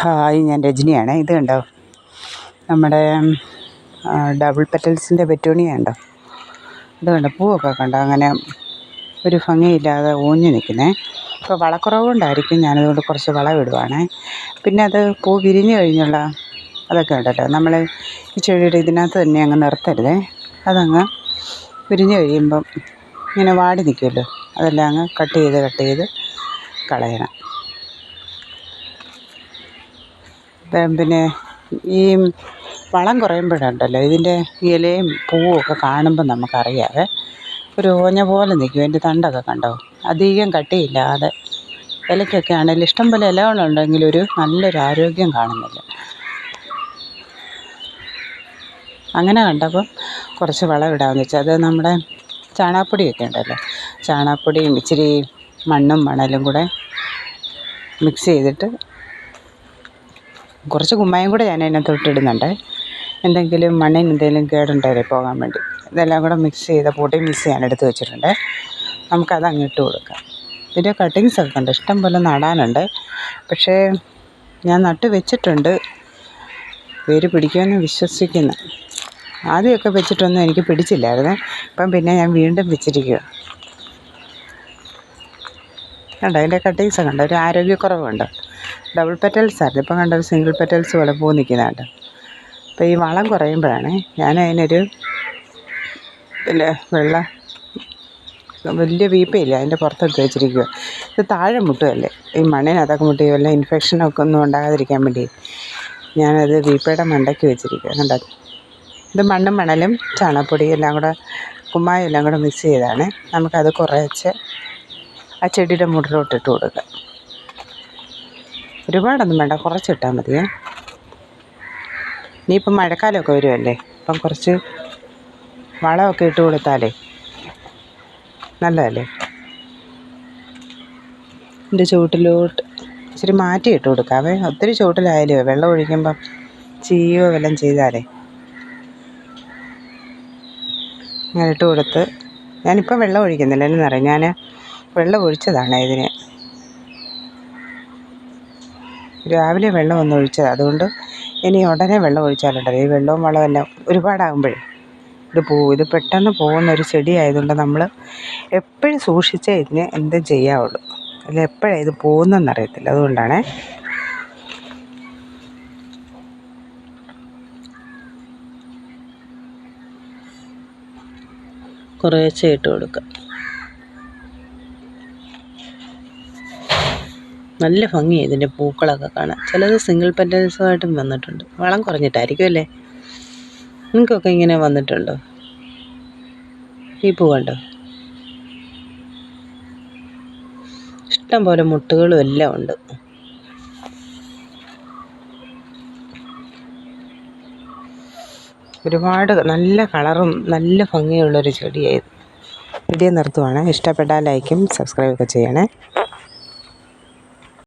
Hi ഞാൻ രജനിയാണ്. ഇത് കണ്ടോ? നമ്മുടെ ഡബിൾ പെറ്റൽസിന്റെ പെറ്റൂണിയ ഉണ്ടോ ഇത് കണ്ടോ? പൂവൊക്കെ കണ്ടോ? അങ്ങനെ ഒരു ഭംഗിയില്ലാതെ ഊഞ്ഞു നിൽക്കുന്നത് ഇപ്പോൾ വളക്കുറവുകൊണ്ടായിരിക്കും ഞാനതുകൊണ്ട് കുറച്ച് വളമിടുവാണേ. പിന്നെ അത് പൂ വിരിഞ്ഞു കഴിഞ്ഞുള്ള അതൊക്കെ ഉണ്ടല്ലോ. നമ്മൾ ഈ ചെടിയുടെ ഇതിനകത്ത് തന്നെ അങ്ങ് നിർത്തരുതേ. അതങ്ങ് വിരിഞ്ഞ് കഴിയുമ്പം ഇങ്ങനെ വാടി നിൽക്കുമല്ലോ. അതെല്ലാം അങ്ങ് കട്ട് ചെയ്ത് കട്ട് ചെയ്ത് കളയണം ഇപ്പം പിന്നെ ഈ വളം കുറയുമ്പോഴുണ്ടല്ലോ ഇതിന്റെ ഇലയും പൂവും ഒക്കെ കാണുമ്പോൾ നമുക്കറിയാവേ ഒരു ഓഞ്ഞ പോലെ നിൽക്കും അതിന്റെ തണ്ടൊക്കെ കണ്ടോ? അധികം കട്ടിയില്ലാതെ. ഇലയ്ക്കൊക്കെ ആണെങ്കിലും ഇഷ്ടം പോലെ ഇലകളുണ്ടെങ്കിലും ഒരു നല്ലൊരു ആരോഗ്യം കാണുന്നില്ല. അങ്ങനെ കണ്ടപ്പം കുറച്ച് വളം ഇടാമെന്ന് വെച്ചാൽ അത് നമ്മുടെ ചാണകപ്പൊടിയൊക്കെ ഉണ്ടല്ലോ ചാണകപ്പൊടിയും ഇച്ചിരി മണ്ണും മണലും കൂടെ മിക്സ് ചെയ്തിട്ട് കുറച്ച് കുമ്മായം കൂടെ ഞാൻ അതിനകത്തോട്ട് ഇടുന്നുണ്ട് എന്തെങ്കിലും മണ്ണിന് എന്തെങ്കിലും കേടുണ്ടെങ്കിൽ പോകാൻ വേണ്ടി. ഇതെല്ലാം കൂടെ മിക്സ് ചെയ്ത പൊടി മിക്സ് ചെയ്യാൻ എടുത്ത് വെച്ചിട്ടുണ്ട്. നമുക്കത് അങ്ങ് ഇട്ട് കൊടുക്കാം. ഇതിന്റെ കട്ടിങ്സ് ഒക്കെ ഉണ്ട് ഇഷ്ടം പോലെ നടാനുണ്ട്. പക്ഷേ ഞാൻ നട്ട് വെച്ചിട്ടുണ്ട്. വേര് പിടിക്കുമെന്ന് വിശ്വസിക്കുന്നു. ആദ്യമൊക്കെ വെച്ചിട്ടൊന്നും എനിക്ക് പിടിച്ചില്ലായിരുന്നു. ഇപ്പം പിന്നെ ഞാൻ വീണ്ടും വെച്ചിരിക്കുക കണ്ടോ? അതിന്റെ കട്ടിങ്സ് ഉണ്ട് ഒരു ആരോഗ്യക്കുറവുണ്ട്. ഡബിൾ പെറ്റൽസ് ആയിരുന്നു. ഇപ്പം കണ്ടത് സിംഗിൾ പെറ്റൽസ് പോലെ പൂ നിൽക്കുന്നുണ്ട്. അപ്പോൾ ഈ വളം കുറയുമ്പോഴാണ് ഞാൻ അതിനൊരു പിന്നെ വെള്ള വലിയ വീപ്പയില്ല അതിന്റെ പുറത്തെടുത്ത് വെച്ചിരിക്കുക ഇത് താഴെ മുട്ടുമല്ലേ ഈ മണ്ണിനകത്തൊക്കെ മുട്ടി വല്ല ഇൻഫെക്ഷനൊക്കെ ഒന്നും ഉണ്ടാകാതിരിക്കാൻ വേണ്ടി ഞാനത് വീപ്പയുടെ മണ്ടയ്ക്ക് വെച്ചിരിക്കുക കണ്ടോ? ഇത് മണ്ണും മണലും ചാണകപ്പൊടി എല്ലാം കൂടെ കുമ്മായം എല്ലാം കൂടെ മിക്സ് ചെയ്താണ്. നമുക്കത് കുറച്ച് ആ ചെടിയുടെ മുട്ടിലോട്ടിട്ട് കൊടുക്കുക കൊടുക്കാം. ഒരുപാടൊന്നും വേണ്ട കുറച്ചിട്ടാൽ മതിയേ. ഇനിയിപ്പം മഴക്കാലമൊക്കെ വരുമല്ലേ അപ്പം കുറച്ച് വളമൊക്കെ ഇട്ട് കൊടുത്താലേ നല്ലതല്ലേ? ഇതിന്റെ ചുവട്ടിലോട്ട് ഇച്ചിരി മാറ്റി ഇട്ട് കൊടുക്കാവേ ഒത്തിരി ചുവട്ടിലായാലോ വെള്ളം ഒഴിക്കുമ്പം ചീയോ വല്ലതും ചെയ്താലേ. അങ്ങനെ ഇട്ട് കൊടുത്ത് ഞാനിപ്പം വെള്ളം ഒഴിക്കുന്നില്ല എന്നറിയാം ഞാൻ വെള്ളം ഒഴിച്ചതാണ് ഇതിന്. രാവിലെ വെള്ളം ഒന്ന് ഒഴിച്ചതാണ് അതുകൊണ്ട് ഇനി ഉടനെ വെള്ളം ഒഴിച്ചാലുണ്ടല്ലോ. ഈ വെള്ളവും വളമെല്ലാം ഒരുപാടാകുമ്പോഴേ ഇത് പോകും ഇത് പെട്ടെന്ന് പോകുന്ന ഒരു ചെടി ആയതുകൊണ്ട് നമ്മൾ എപ്പോഴും സൂക്ഷിച്ചേ ഇതിന് എന്തും ചെയ്യാവുള്ളൂ. അല്ല എപ്പോഴാണ് ഇത് പോകുന്നതെന്നറിയത്തില്ല. അതുകൊണ്ടാണേ. കുറേശ്ശെ ഇട്ട് കൊടുക്കുക നല്ല ഭംഗിയാണ് ഇതിന്റെ പൂക്കളൊക്കെ കാണാൻ. ചിലത് സിംഗിൾ പെറ്റൽസുമായിട്ടും വന്നിട്ടുണ്ട്. വളം കുറഞ്ഞിട്ടായിരിക്കും അല്ലേ? നിങ്ങൾക്കൊക്കെ ഇങ്ങനെ വന്നിട്ടുണ്ടോ? ഈ പൂ കണ്ടോ? ഇഷ്ടം പോലെ മുട്ടുകളും എല്ലാം ഉണ്ട്. ഒരുപാട് നല്ല കളറും നല്ല ഭംഗിയുള്ളൊരു ചെടിയായത് വീഡിയോ നിർത്തുവാണ്. ഇഷ്ടപ്പെട്ടാൽ ലൈക്കും സബ്സ്ക്രൈബൊക്കെ ചെയ്യണേ.